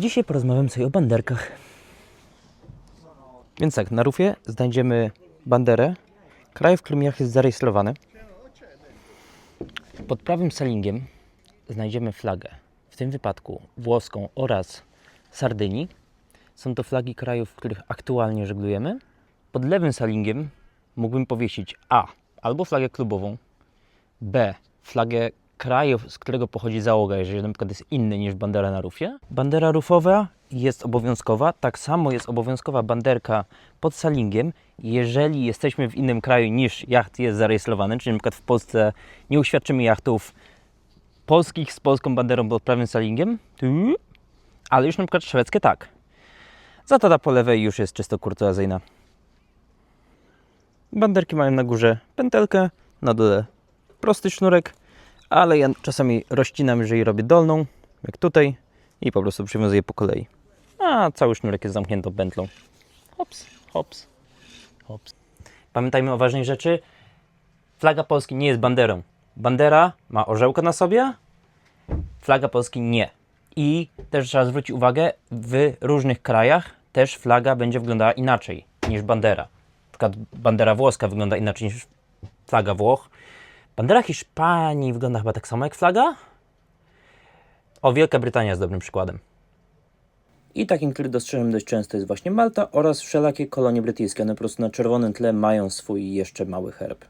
Dzisiaj porozmawiam sobie o banderkach. Więc tak, na rufie znajdziemy banderę kraju, w którym jest zarejestrowany. Pod prawym salingiem znajdziemy flagę, w tym wypadku włoską oraz Sardynii. Są to flagi krajów, w których aktualnie żeglujemy. Pod lewym salingiem mógłbym powiesić A. Albo flagę klubową, B. Flagę kraju, z którego pochodzi załoga, jeżeli na przykład jest inny niż bandera na rufie. Bandera rufowa jest obowiązkowa, tak samo jest obowiązkowa banderka pod salingiem, jeżeli jesteśmy w innym kraju niż jacht jest zarejestrowany, czyli na przykład w Polsce nie uświadczymy jachtów polskich z polską banderą pod prawym salingiem, ale już na przykład szwedzkie tak. Za to ta po lewej już jest czysto kurtuazyjna. Banderki mają na górze pętelkę, na dole prosty sznurek, ale ja czasami rozcinam, jeżeli robię dolną, jak tutaj, i po prostu przywiązuję po kolei. A cały sznurek jest zamknięty pętlą. Hops, hops, hops. Pamiętajmy o ważnej rzeczy. Flaga Polski nie jest banderą. Bandera ma orzełka na sobie, flaga Polski nie. I też trzeba zwrócić uwagę, w różnych krajach też flaga będzie wyglądała inaczej niż bandera. Na przykład bandera włoska wygląda inaczej niż flaga Włoch. Bandera Hiszpanii wygląda chyba tak samo jak flaga. O, Wielka Brytania jest dobrym przykładem. I takim, który dostrzegam dość często jest właśnie Malta oraz wszelakie kolonie brytyjskie. One po prostu na czerwonym tle mają swój jeszcze mały herb.